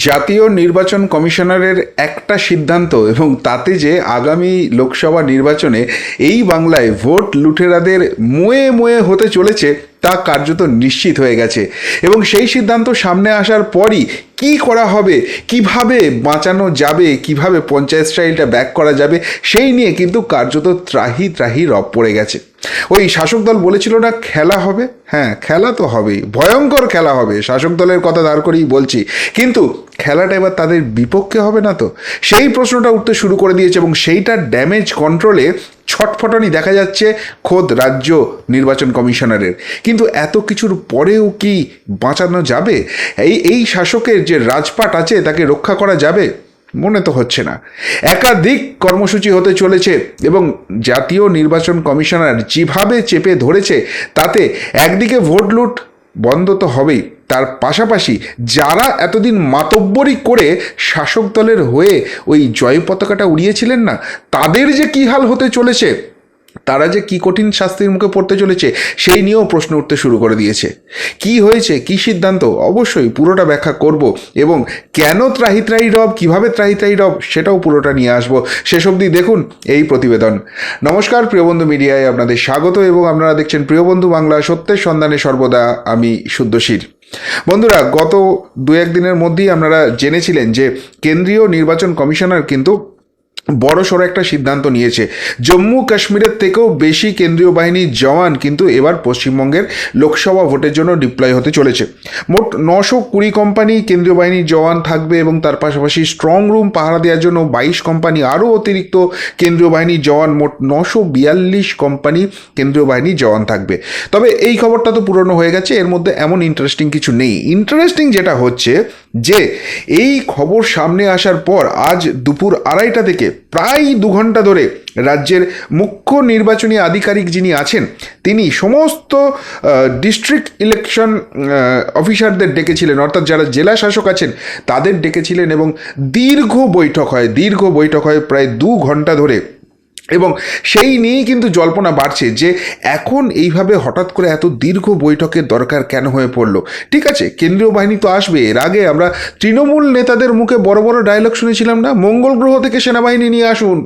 জাতীয় নির্বাচন কমিশনারের একটা সিদ্ধান্ত এবং তাতে যে আগামী লোকসভা নির্বাচনে এই বাংলায় ভোট লুঠেরাদের মুয়ে মুয়ে হতে চলেছে তা কার্যত নিশ্চিত হয়ে গেছে। এবং সেই সিদ্ধান্ত সামনে আসার পরই কি করা হবে, কীভাবে বাঁচানো যাবে, কীভাবে পঞ্চায়েত স্টাইলটা ব্যাক করা যাবে, সেই নিয়ে কিন্তু কার্যত ত্রাহি ত্রাহি রব পড়ে গেছে। ওই শাসক দল বলেছিল না, খেলা হবে? হ্যাঁ খেলা তো হবেই। ভয়ঙ্কর খেলা হবে, শাসক দলের কথা দাঁড় করেই বলছি। কিন্তু খেলাটা এবার তাদের বিপক্ষে হবে না তো? সেই প্রশ্নটা উঠতে শুরু করে দিয়েছে এবং সেইটার ড্যামেজ কন্ট্রোলে ছটফটানি দেখা যাচ্ছে খোদ রাজ্য নির্বাচন কমিশনারের। কিন্তু এত কিছুর পরেও কি বাঁচানো যাবে? এই এই শাসকের যে রাজপাট আছে তাকে রক্ষা করা যাবে? মনে তো হচ্ছে না। একাধিক কর্মসূচি হতে চলেছে এবং জাতীয় নির্বাচন কমিশনার যেভাবে চেপে ধরেছে, তাতে একদিকে ভোট লুট বন্ধ তো হবেই। তার পাশাপাশি যারা এতদিন মাতব্বরি করে শাসক দলের হয়ে ওই জয় পতাকাটা উড়িয়েছিলেন না, তাদের যে কী হাল হতে চলেছে তারা যে কি কঠিন শাস্তির মুখে পড়তে চলেছে, সেই নিয়েও প্রশ্ন উঠতে শুরু করে দিয়েছে। কি হয়েছে? কি সিদ্ধান্ত? অবশ্যই পুরোটা ব্যাখ্যা করব এবং কেন ত্রাহি ত্রাহি রব? কীভাবে ত্রাহি ত্রাহি রব? সেটাও পুরোটা নিয়ে আসব। শেষ অবধি দেখুন এই প্রতিবেদন। নমস্কার প্রিয়বন্ধু মিডিয়ায়, আপনাদের স্বাগত এবং আপনারা দেখছেন প্রিয়বন্ধু বাংলা সত্যের সন্ধানে সর্বদা আমি শুদ্ধশীর বন্ধুরা, গত দু একদিনের মধ্যেই আপনারা জেনেছিলেন যে কেন্দ্রীয় নির্বাচন কমিশনার কিন্তু বড় সড়ো একটা সিদ্ধান্ত নিয়েছে। জম্মু কাশ্মীরের থেকেও বেশি কেন্দ্রীয় বাহিনীর জওয়ান কিন্তু এবার পশ্চিমবঙ্গের লোকসভা ভোটের জন্য ডিপ্লয় হতে চলেছে। মোট নশো কুড়ি কোম্পানি কেন্দ্রীয় বাহিনীর জওয়ান থাকবে এবং তার পাশাপাশি স্ট্রং রুম পাহারা দেওয়ার জন্য বাইশ কোম্পানি আরও অতিরিক্ত কেন্দ্রীয় বাহিনীর জওয়ান, মোট নশো বিয়াল্লিশ কোম্পানি কেন্দ্রীয় বাহিনীর জওয়ান থাকবে। তবে এই খবরটা তো পুরনো হয়ে গেছে, এর মধ্যে এমন ইন্টারেস্টিং কিছু নেই। ইন্টারেস্টিং যেটা হচ্ছে যে, এই খবর সামনে আসার পর আজ দুপুর আড়াইটা থেকে প্রায় দু ঘণ্টা ধরে রাজ্যের মুখ্য নির্বাচনী আধিকারিক যিনি আছেন, তিনি সমস্ত ডিস্ট্রিক্ট ইলেকশন অফিসারদের ডেকেছিলেন। অর্থাৎ যারা জেলা শাসক আছেন, তাদের ডেকেছিলেন এবং দীর্ঘ বৈঠক হয়, দীর্ঘ বৈঠক হয় প্রায় দু ঘণ্টা ধরে। এবং সেই নিয়েই কিন্তু জল্পনা বাড়ছে যে এখন এইভাবে হঠাৎ করে এত দীর্ঘ বৈঠকের দরকার কেন হয়ে পড়ল? ঠিক আছে, কেন্দ্রীয় বাহিনী তো আসবে, এর আগে আমরা তৃণমূল নেতাদের মুখে বড় বড় ডায়লগ শুনেছিলাম না? মঙ্গল গ্রহ থেকে সেনাবাহিনী নিয়ে আসুন,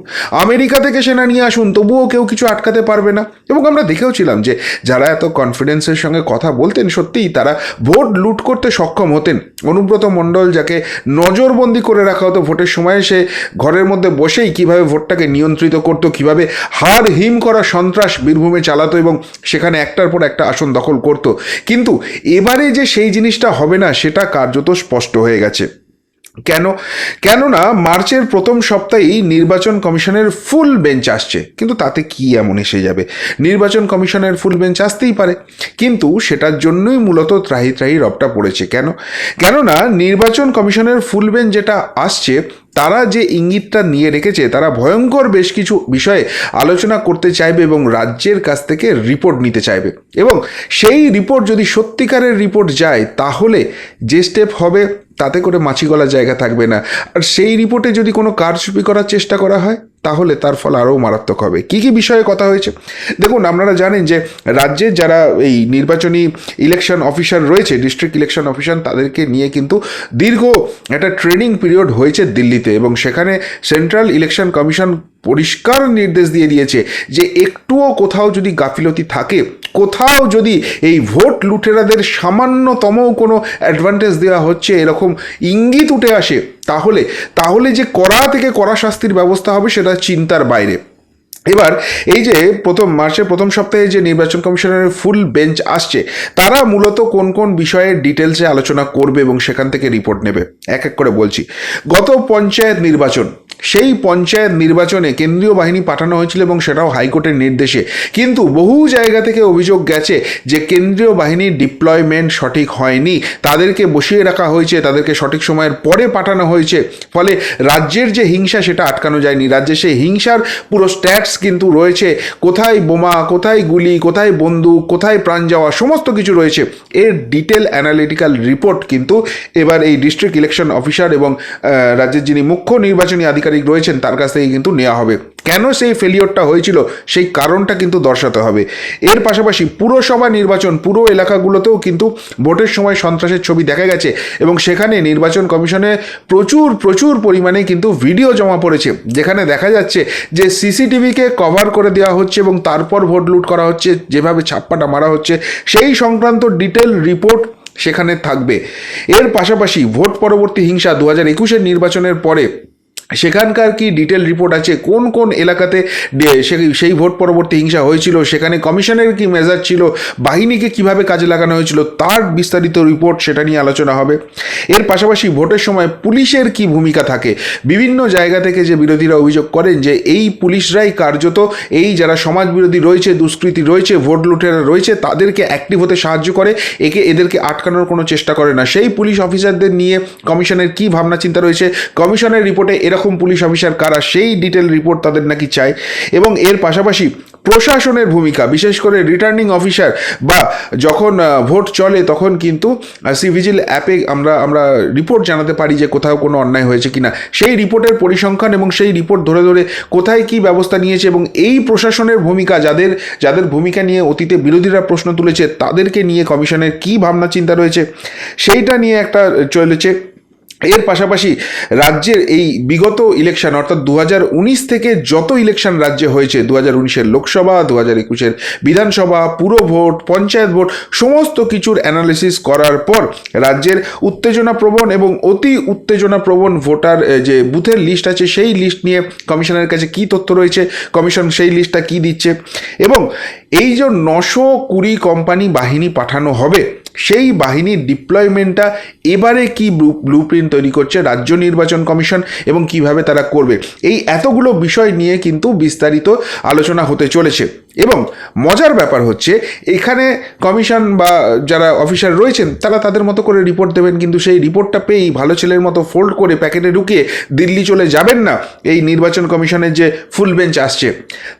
আমেরিকা থেকে সেনা নিয়ে আসুন, তবুও কেউ কিছু আটকাতে পারবে না। এবং আমরা দেখেওছিলাম যে যারা এত কনফিডেন্সের সঙ্গে কথা বলতেন, সত্যিই তারা ভোট লুট করতে সক্ষম হতেন। অনুব্রত মণ্ডল যাকে নজরবন্দি করে রাখা হতো, ভোটের সময় সে ঘরের মধ্যে বসেই কীভাবে ভোটটাকে নিয়ন্ত্রিত করতো কীভাবে হার হিম করা সন্ত্রাস বীরভূমে চালাতো এবং সেখানে একটার পর একটা আসন দখল করতো। কিন্তু এবারে যে সেই জিনিসটা হবে না, সেটা কার্যত স্পষ্ট হয়ে গেছে। কেন? কেননা মার্চের প্রথম সপ্তাহেই নির্বাচন কমিশনের ফুল বেঞ্চ আসছে। কিন্তু তাতে কি এমন এসে যাবে? নির্বাচন কমিশনের ফুল বেঞ্চ আসতেই পারে। কিন্তু সেটার জন্যই মূলত ত্রাহি ত্রাহি রবটা পড়েছে। কেন? কেননা নির্বাচন কমিশনের ফুল বেঞ্চ যেটা আসছে তারা যে ইঙ্গিতটা নিয়ে রেখেছে, তারা ভয়ঙ্কর বেশ কিছু বিষয়ে আলোচনা করতে চাইবে এবং রাজ্যের কাছ থেকে রিপোর্ট নিতে চাইবে। এবং সেই রিপোর্ট যদি সত্যিকারের রিপোর্ট যায়, তাহলে যে স্টেপ হবে, তাতে করে মাছি গলার জায়গা থাকবে না। আর সেই রিপোর্টে যদি কোনো কারচুপি করার চেষ্টা করা হয়? তাহলে তার ফল আরও মারাত্মক হবে। কি কি বিষয়ে কথা হয়েছে? দেখুন, আপনারা জানেন যে রাজ্যের যারা এই নির্বাচনী ইলেকশন অফিসার রয়েছে ডিস্ট্রিক্ট ইলেকশন অফিসার তাদেরকে নিয়ে কিন্তু দীর্ঘ একটা ট্রেনিং পিরিয়ড হয়েছে দিল্লিতে এবং সেখানে সেন্ট্রাল ইলেকশন কমিশন পরিষ্কার নির্দেশ দিয়ে দিয়েছে যে একটুও কোথাও যদি গাফিলতি থাকে, কোথাও যদি এই ভোট লুটেরাদের সামান্যতম কোনো অ্যাডভান্টেজ দেওয়া হচ্ছে, এরকম ইঙ্গিত উঠে আসে, তাহলে তাহলে যে কড়া থেকে কড়া শাস্তির ব্যবস্থা হবে সেটা চিন্তার বাইরে। এবার এই যে প্রথম মার্চের প্রথম সপ্তাহে যে নির্বাচন কমিশনের ফুল বেঞ্চ আসছে, তারা মূলত কোন কোন বিষয়ে ডিটেলসে আলোচনা করবে এবং সেখান থেকে রিপোর্ট নেবে। এক এক করে বলছি। গত পঞ্চায়েত নির্বাচন সেই পঞ্চায়েত নির্বাচনে কেন্দ্রীয় বাহিনী পাঠানো হয়েছিল এবং সেটাও হাইকোর্টের নির্দেশে। কিন্তু বহু জায়গা থেকে অভিযোগ গেছে যে কেন্দ্রীয় বাহিনীর ডিপ্লয়মেন্ট সঠিক হয়নি। তাদেরকে বসিয়ে রাখা হয়েছে, তাদেরকে সঠিক সময়ের পরে পাঠানো হয়েছে। ফলে রাজ্যের যে হিংসা, সেটা আটকানো যায়নি। রাজ্যে সেই হিংসার পুরো স্ট্যাটস কিন্তু রয়েছে। কোথায় বোমা, কোথায় গুলি, কোথায় বন্দুক, কোথায় প্রাণ যাওয়া, সমস্ত কিছু রয়েছে। এর ডিটেল অ্যানালিটিক্যাল রিপোর্ট কিন্তু এবার এই ডিস্ট্রিক্ট ইলেকশন অফিসার এবং রাজ্যের যিনি মুখ্য নির্বাচনী আধিকারিক আধিকারিক রয়েছেন, তার কাছ থেকে কিন্তু নেওয়া হবে। কেন সেই ফেলিওরটা হয়েছিল, সেই কারণটা কিন্তু দর্শাতে হবে। এর পাশাপাশি পুরসভা নির্বাচন, পুরো এলাকাগুলোতেও কিন্তু ভোটের সময় সন্ত্রাসের ছবি দেখা গেছে এবং সেখানে নির্বাচন কমিশনে প্রচুর প্রচুর পরিমাণে কিন্তু ভিডিও জমা পড়েছে। যেখানে দেখা যাচ্ছে যে সিসিটিভিকে কভার করে দেওয়া হচ্ছে এবং তারপর ভোট লুট করা হচ্ছে, যেভাবে ছাপ্পাটা মারা হচ্ছে, সেই সংক্রান্ত ডিটেল রিপোর্ট সেখানে থাকবে। এর পাশাপাশি ভোট পরবর্তী হিংসা দু হাজার একুশের নির্বাচনের পরে সেখানকার কি ডিটেল রিপোর্ট আছে? কোন কোন এলাকাতে সেই ভোট পরবর্তী হিংসা হয়েছিল? সেখানে কমিশনের কি মেজাজ ছিল? বাহিনীকে কীভাবে কাজে লাগানো হয়েছিল? তার বিস্তারিত রিপোর্ট সেটা নিয়ে আলোচনা হবে। এর পাশাপাশি ভোটের সময় পুলিশের কি ভূমিকা থাকে? বিভিন্ন জায়গা থেকে যে বিরোধীরা অভিযোগ করেন যে এই পুলিশরাই কার্যত এই যারা সমাজ বিরোধী রয়েছে, দুষ্কৃতী রয়েছে, ভোট লুটেরা রয়েছে, তাদেরকে অ্যাক্টিভ হতে সাহায্য করে, একে, এদেরকে আটকানোর কোনো চেষ্টা করে না। সেই পুলিশ অফিসারদের নিয়ে কমিশনের কি ভাবনা চিন্তা রয়েছে? কমিশনের রিপোর্টে এরকম পুলিশ অফিসার কারা, সেই ডিটেল রিপোর্ট তাদের নাকি চায়। এবং এর পাশাপাশি প্রশাসনের ভূমিকা, বিশেষ করে রিটার্নিং অফিসার বা যখন ভোট চলে তখন কিন্তু সিভিজিল অ্যাপে আমরা আমরা রিপোর্ট জানাতে পারি যে কোথাও কোনো অন্যায় হয়েছে কিনা। সেই রিপোর্টের পরিসংখ্যান এবং সেই রিপোর্ট ধরে ধরে কোথায় কি ব্যবস্থা নিয়েছে এবং এই প্রশাসনের ভূমিকা, যাদের যাদের ভূমিকা নিয়ে অতীতে বিরোধীরা প্রশ্ন তুলেছে, তাদেরকে নিয়ে কমিশনের কি ভাবনা, চিন্তা রয়েছে, সেইটা নিয়ে একটা চলেছে। এর পাশাপাশি রাজ্যের এই বিগত ইলেকশন অর্থাৎ দু হাজার উনিশ থেকে যত ইলেকশন রাজ্যে হয়েছে দু হাজার উনিশের লোকসভা দু হাজার একুশের বিধানসভা, পুরো ভোট, পঞ্চায়েত ভোট, সমস্ত কিছুর অ্যানালিসিস করার পর রাজ্যের উত্তেজনাপ্রবণ এবং অতি উত্তেজনাপ্রবণ ভোটার যে বুথের লিস্ট আছে, সেই লিস্ট নিয়ে কমিশনের কাছে কি তথ্য রয়েছে, কমিশন সেই লিস্টটা কি দিচ্ছে? এবং এই যে নশো কুড়ি কোম্পানি বাহিনী পাঠানো হবে সেই বাহিনীর ডিপ্লয়মেন্টটা এবারে কি ব্লু প্রিন্ট তৈরি করছে রাজ্য নির্বাচন কমিশন এবং কীভাবে তারা করবে? এই এতগুলো বিষয় নিয়ে কিন্তু বিস্তারিত আলোচনা হতে চলেছে। এবং মজার ব্যাপার হচ্ছে, এখানে কমিশন বা যারা অফিসার রয়েছেন, তারা তাদের মতো করে রিপোর্ট দেবেন, কিন্তু সেই রিপোর্টটা পেয়েই ভালো ছেলের মতো ফোল্ড করে প্যাকেটে ঢুকিয়ে দিল্লি চলে যাবেন না। এই নির্বাচন কমিশনের যে ফুল বেঞ্চ আসছে,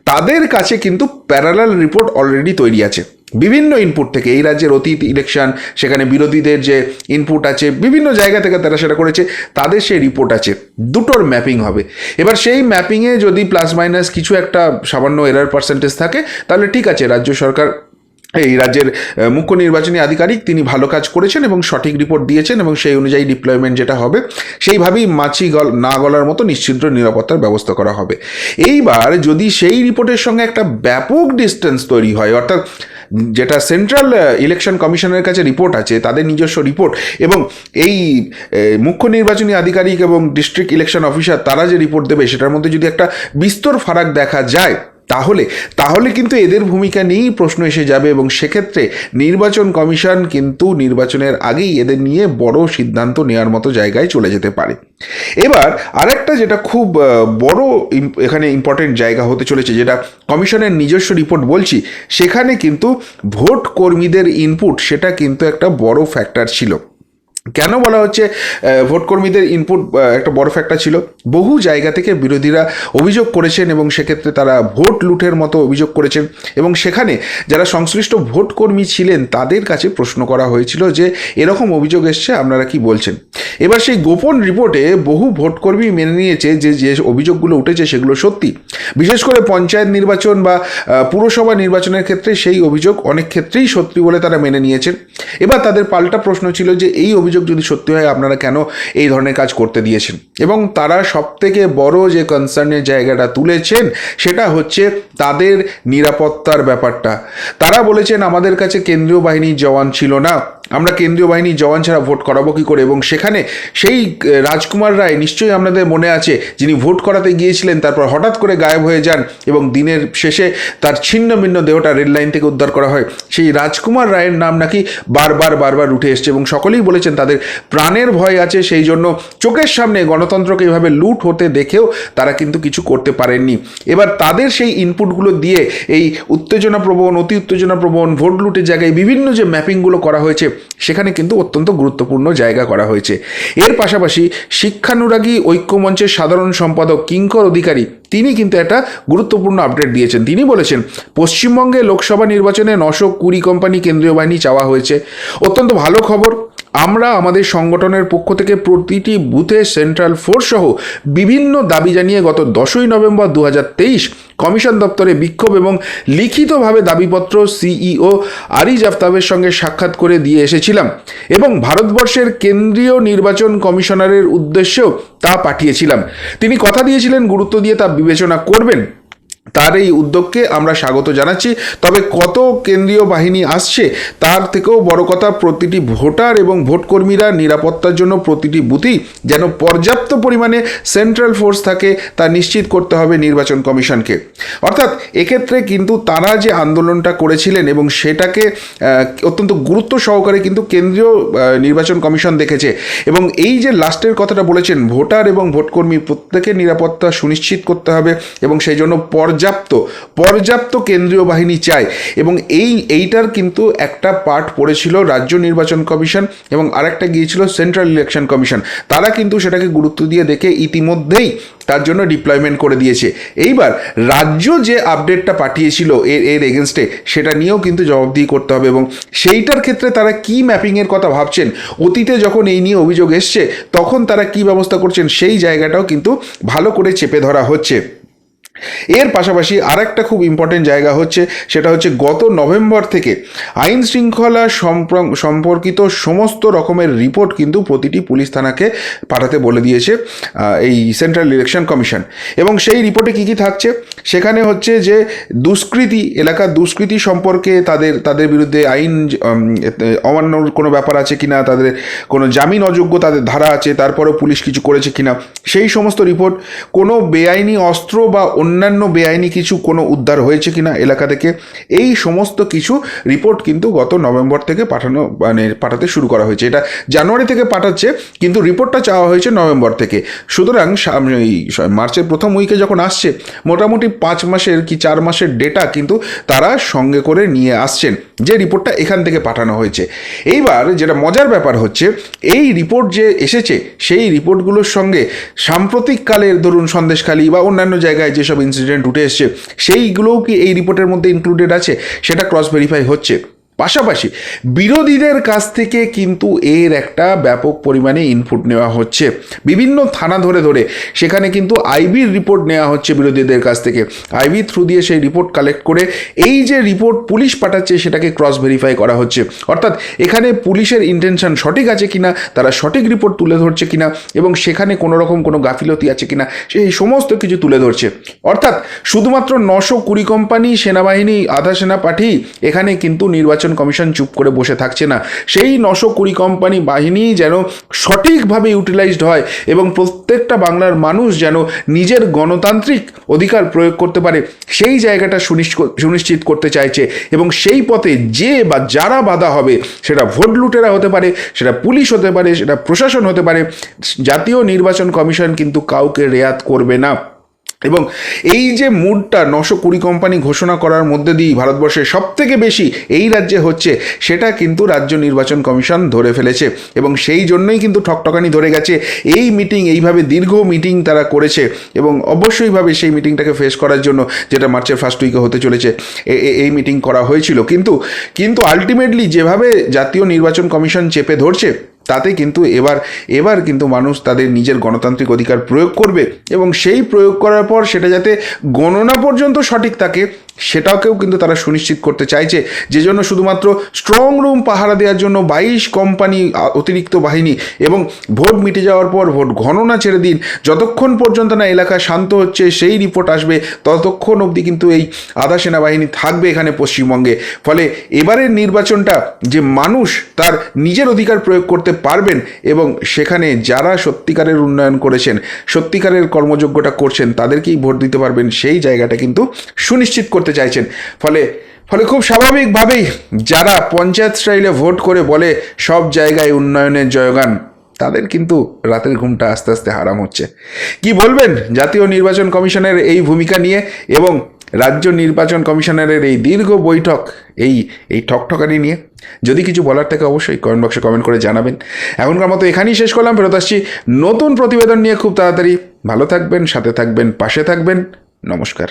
তাদের কাছে কিন্তু প্যারালাল রিপোর্ট অলরেডি তৈরি আছে। বিভিন্ন ইনপুট থেকে, এই রাজ্যের অতীত ইলেকশন সেখানে বিরোধীদের যে ইনপুট আছে, বিভিন্ন জায়গা থেকে তারা সেটা করেছে, তাদের সেই রিপোর্ট আছে। দুটোর ম্যাপিং হবে। এবার সেই ম্যাপিংয়ে যদি প্লাস মাইনাস কিছু একটা সামান্য এরার পার্সেন্টেজ থাকে তাহলে ঠিক আছে, রাজ্য সরকার, এই রাজ্যের মুখ্য নির্বাচনী আধিকারিক তিনি ভালো কাজ করেছেন এবং সঠিক রিপোর্ট দিয়েছেন এবং সেই অনুযায়ী ডিপ্লয়মেন্ট যেটা হবে, সেইভাবেই মাছি গল, না গলার মতো নিশ্চিন্ত নিরাপত্তার ব্যবস্থা করা হবে। এইবার যদি সেই রিপোর্টের সঙ্গে একটা ব্যাপক ডিস্টেন্স তৈরি হয়, অর্থাৎ যেটা সেন্ট্রাল ইলেকশন কমিশনের কাছে রিপোর্ট আছে, তাদের নিজস্ব রিপোর্ট এবং এই মুখ্য নির্বাচনী আধিকারিক এবং ডিস্ট্রিক্ট ইলেকশন অফিসার তারা যে রিপোর্ট দেবে, সেটার মধ্যে যদি একটা বিস্তর ফারাক দেখা যায় তাহলে তাহলে কিন্তু এদের ভূমিকা নিয়েই প্রশ্ন এসে যাবে এবং সেক্ষেত্রে নির্বাচন কমিশন কিন্তু নির্বাচনের আগেই এদের নিয়ে বড় সিদ্ধান্ত নেওয়ার মতো জায়গায় চলে যেতে পারে। এবার আরেকটা যেটা খুব বড় এখানে ইম্পর্টেন্ট জায়গা হতে চলেছে, যেটা কমিশনের নিজস্ব রিপোর্ট বলছি, সেখানে কিন্তু ভোট কর্মীদের ইনপুট সেটা কিন্তু একটা বড় ফ্যাক্টর ছিল। কেন বলা হচ্ছে ভোটকর্মীদের ইনপুট একটা বড় ফ্যাক্টর ছিল। বহু জায়গা থেকে বিরোধীরা অভিযোগ করেছেন এবং সেক্ষেত্রে তারা ভোট লুটের মতো অভিযোগ করেছেন। এবং সেখানে যারা সংশ্লিষ্ট ভোটকর্মী ছিলেন, তাদের কাছে প্রশ্ন করা হয়েছিল যে, এরকম অভিযোগ এসছে, আপনারা কি বলছেন? এবার সেই গোপন রিপোর্টে বহু ভোটকর্মী মেনে নিয়েছে যে যে অভিযোগগুলো উঠেছে সেগুলো সত্যি। বিশেষ করে পঞ্চায়েত নির্বাচন বা পুরসভা নির্বাচনের ক্ষেত্রে সেই অভিযোগ অনেক ক্ষেত্রেই সত্যি বলে তারা মেনে নিয়েছেন। এবার তাদের পাল্টা প্রশ্ন ছিল যে, এই অভিযোগ যদি সত্যি হয়, আপনারা কেন এই ধরনের কাজ করতে দিয়েছেন? এবং তারা সব থেকে বড় যে কনসার্নের জায়গাটা তুলেছেন, সেটা হচ্ছে তাদের নিরাপত্তার ব্যাপারটা। তারা বলেছেন, আমাদের কাছে কেন্দ্রীয় বাহিনীর জওয়ান ছিল না। আমরা কেন্দ্রীয় বাহিনীর জওয়ান ছাড়া ভোট করাবো কি করে? এবং সেখানে সেই রাজকুমার রায় নিশ্চয়ই আপনাদের মনে আছে, যিনি ভোট করাতে গিয়েছিলেন, তারপর হঠাৎ করে গায়েব হয়ে যান এবং দিনের শেষে তার ছিন্ন ভিন্ন দেহটা রেল লাইন থেকে উদ্ধার করা হয়। সেই রাজকুমার রায়ের নাম নাকি বারবার বারবার উঠে এসছে এবং সকলেই বলেছেন তাদের প্রাণের ভয় আছে, সেই জন্য চোখের সামনে গণতন্ত্রকে এইভাবে লুট হতে দেখেও তারা কিন্তু কিছু করতে পারেননি। এবার তাদের সেই ইনপুটগুলো দিয়ে এই উত্তেজনা প্রবণ, অতি উত্তেজনাপ্রবণ ভোট লুটের জায়গায় বিভিন্ন যে ম্যাপিংগুলো করা হয়েছে, সেখানে কিন্তু অত্যন্ত গুরুত্বপূর্ণ জায়গা করা হয়েছে। এর পাশাপাশি শিক্ষানুরাগী ঐক্যমঞ্চের সাধারণ সম্পাদক কিঙ্কর অধিকারী, তিনি কিন্তু একটা গুরুত্বপূর্ণ আপডেট দিয়েছেন। তিনি বলেছেন, পশ্চিমবঙ্গে লোকসভা নির্বাচনে নশো কুড়ি কোম্পানি কেন্দ্রীয় বাহিনী চাওয়া হয়েছে। অত্যন্ত ভালো খবর। আমরা আমাদের সংগঠনের পক্ষ থেকে প্রতিটি বুথে সেন্ট্রাল ফোর্স সহ বিভিন্ন দাবি জানিয়ে গত দশই নভেম্বর দু হাজার তেইশ কমিশন দপ্তরে বিক্ষোভ এবং লিখিতভাবে দাবিপত্র সিইও আরিজ আফতাবের সঙ্গে সাক্ষাৎ করে দিয়ে এসেছিলাম এবং ভারতবর্ষের কেন্দ্রীয় নির্বাচন কমিশনারের উদ্দেশ্যেও তা পাঠিয়েছিলাম। তিনি কথা দিয়েছিলেন, গুরুত্ব দিয়ে তা বিবেচনা করবেন। তার এই উদ্যোগকে আমরা স্বাগত জানাচ্ছি। তবে কত কেন্দ্রীয় বাহিনী আসছে, তার থেকেও বড় কথা প্রতিটি ভোটার এবং ভোটকর্মীরা নিরাপত্তার জন্য প্রতিটি বুথেই যেন পর্যাপ্ত পরিমাণে সেন্ট্রাল ফোর্স থাকে, তা নিশ্চিত করতে হবে নির্বাচন কমিশনকে। অর্থাৎ এক্ষেত্রে কিন্তু তারা যে আন্দোলনটা করেছিলেন এবং সেটাকে অত্যন্ত গুরুত্ব সহকারে কিন্তু কেন্দ্রীয় নির্বাচন কমিশন দেখেছে এবং এই যে লাস্টের কথাটা বলেছেন, ভোটার এবং ভোটকর্মী প্রত্যেকের নিরাপত্তা সুনিশ্চিত করতে হবে এবং সেই জন্য পর্যাপ্ত পর্যাপ্ত কেন্দ্রীয় বাহিনী চায়। এবং এই, এইটার কিন্তু একটা পার্ট পড়েছিল রাজ্য নির্বাচন কমিশন এবং আরেকটা গিয়েছিল সেন্ট্রাল ইলেকশন কমিশন। তারা কিন্তু সেটাকে গুরুত্ব দিয়ে দেখে ইতিমধ্যেই তার জন্য ডিপ্লয়মেন্ট করে দিয়েছে। এইবার রাজ্য যে আপডেটটা পাঠিয়েছিল এর এর এগেনস্টে সেটা নিয়েও কিন্তু জবাবদিহি করতে হবে এবং সেইটার ক্ষেত্রে তারা কি ম্যাপিংয়ের কথা ভাবছেন, অতীতে যখন এই নিয়ে অভিযোগ এসছে, তখন তারা কি ব্যবস্থা করছেন, সেই জায়গাটাও কিন্তু ভালো করে চেপে ধরা হচ্ছে। এর পাশাপাশি আরেকটা খুব ইম্পর্টেন্ট জায়গা হচ্ছে, সেটা হচ্ছে গত নভেম্বর থেকে আইন শৃঙ্খলা সম্প্র- সম্পর্কিত সমস্ত রকমের রিপোর্ট কিন্তু প্রতিটি পুলিশ থানাকে পাঠাতে বলে দিয়েছে এই সেন্ট্রাল ইলেকশন কমিশন এবং সেই রিপোর্টে কী কী থাকছে? সেখানে হচ্ছে যে দুষ্কৃতি এলাকার দুষ্কৃতি সম্পর্কে তাদের তাদের বিরুদ্ধে আইন অমান্যর কোনো ব্যাপার আছে কিনা, তাদের কোনো জামিন অযোগ্য তাদের ধারা আছে, তারপরেও পুলিশ কিছু করেছে কিনা, সেই সমস্ত রিপোর্ট কোনো বেআইনি অস্ত্র বা অন্যান্য বেআইনি কিছু কোনো উদ্ধার হয়েছে কিনা এলাকা থেকে, এই সমস্ত কিছু রিপোর্ট কিন্তু গত নভেম্বর থেকে পাঠানো মানে পাঠাতে শুরু করা হয়েছে। এটা জানুয়ারি থেকে পাঠাচ্ছে, কিন্তু রিপোর্টটা চাওয়া হয়েছে নভেম্বর থেকে। সুতরাং মার্চের প্রথম উইকে যখন আসছে, মোটামুটি পাঁচ মাসের কি চার মাসের ডেটা কিন্তু তারা সঙ্গে করে নিয়ে আসছেন, যে রিপোর্টটা এখান থেকে পাঠানো হয়েছে। এইবার যেটা মজার ব্যাপার হচ্ছে, এই রিপোর্ট যে এসেছে, সেই রিপোর্টগুলোর সঙ্গে সাম্প্রতিককালের ধরুন সন্দেশখালী বা অন্যান্য জায়গায় যেসব ইনসিডেন্ট উঠে এসছে সেইগুলোও কি এই রিপোর্টের মধ্যে ইনক্লুডেড আছে? সেটা ক্রস ভেরিফাই হচ্ছে। পাশাপাশি বিরোধীদের কাছ থেকে কিন্তু এর একটা ব্যাপক পরিমাণে ইনপুট নেওয়া হচ্ছে। বিভিন্ন থানা ধরে ধরে সেখানে কিন্তু আইবির রিপোর্ট নেওয়া হচ্ছে বিরোধীদের কাছ থেকে। আইবি থ্রু দিয়ে সেই রিপোর্ট কালেক্ট করে এই যে রিপোর্ট পুলিশ পাঠাচ্ছে সেটাকে ক্রস ভেরিফাই করা হচ্ছে। অর্থাৎ এখানে পুলিশের ইন্টেনশন সঠিক আছে কিনা, তারা সঠিক রিপোর্ট তুলে ধরছে কিনা এবং সেখানে কোনো রকম কোনো গাফিলতি আছে কিনা, সেই সমস্ত কিছু তুলে ধরছে। অর্থাৎ শুধুমাত্র নশো কুড়ি কোম্পানি সেনাবাহিনী, আধা সেনা পাঠি এখানে কিন্তু নির্বাচন কমিশন চুপ করে বসে থাকছে না। সেই নশো কুড়ি কোম্পানি বাহিনী যেন সঠিকভাবে ইউটিলাইজড হয় এবং প্রত্যেকটা বাংলার মানুষ যেন নিজের গণতান্ত্রিক অধিকার প্রয়োগ করতে পারে, সেই জায়গাটা সুনিশ্চ- সুনিশ্চিত করতে চাইছে এবং সেই পথে যে বা যারা বাধা হবে, সেটা ভোট লুটেরা হতে পারে, সেটা পুলিশ হতে পারে, সেটা প্রশাসন হতে পারে, জাতীয় নির্বাচন কমিশন কিন্তু কাউকে রেয়াত করবে না। এবং এই যে মুডটা নশো কুড়ি কোম্পানি ঘোষণা করার মধ্যে দিয়েই সব থেকে বেশি এই রাজ্যে হচ্ছে, সেটা কিন্তু রাজ্য নির্বাচন কমিশন ধরে ফেলেছে এবং সেই জন্যই কিন্তু ঠকঠকানি ধরে গেছে। এই মিটিং এইভাবে দীর্ঘ মিটিং তারা করেছে এবং অবশ্যইভাবে সেই মিটিংটাকে ফেস করার জন্য যেটা মার্চের ফার্স্ট উইকে হতে চলেছে এই মিটিং করা হয়েছিল। কিন্তু কিন্তু আলটিমেটলি যেভাবে জাতীয় নির্বাচন কমিশন চেপে ধরছে তাতে কিন্তু এবার এবার কিন্তু মানুষ তাদের নিজের গণতান্ত্রিক অধিকার প্রয়োগ করবে এবং সেই প্রয়োগ করার পর সেটা যাতে গণনা পর্যন্ত সঠিক থাকে সেটাকেও কিন্তু তারা সুনিশ্চিত করতে চাইছে। যে জন্য শুধুমাত্র স্ট্রং রুম পাহারা দেওয়ার জন্য বাইশ কোম্পানি অতিরিক্ত বাহিনী এবং ভোট মিটে যাওয়ার পর ভোট গণনা ছেড়ে দিন। যতক্ষণ পর্যন্ত না এলাকা শান্ত হচ্ছে, সেই রিপোর্ট আসবে, ততক্ষণ অবধি কিন্তু এই আধা সেনাবাহিনী থাকবে এখানে পশ্চিমবঙ্গে। ফলে এবারের নির্বাচনটা যে মানুষ তার নিজের অধিকার প্রয়োগ করতে পারবেন এবং সেখানে যারা সত্যিকারের উন্নয়ন করেছেন, সত্যিকারের কর্মযোগ্যটা করছেন, তাদেরকেই ভোট দিতে পারবেন, সেই জায়গাটা কিন্তু সুনিশ্চিত করতে চাইছেন। ফলে ফলে খুব স্বাভাবিকভাবেই যারা পঞ্চায়েত স্টাইলে ভোট করে বলে সব জায়গায় উন্নয়নের জয়গান, তাদের কিন্তু রাতের ঘুমটা আস্তে আস্তে হারাম হচ্ছে। কি বলবেন? জাতীয় নির্বাচন কমিশনের এই ভূমিকা নিয়ে এবং রাজ্য নির্বাচন কমিশনারের এই দীর্ঘ বৈঠক, এই এই ঠকঠকানি নিয়ে। যদি কিছু বলার থাকে অবশ্যই কমেন্ট বক্সে কমেন্ট করে জানাবেন। এখনকার মতো এখানেই শেষ করলাম, ফেরত আসছি নতুন প্রতিবেদন নিয়ে খুব তাড়াতাড়ি। ভালো থাকবেন, সাথে থাকবেন, পাশে থাকবেন। নমস্কার।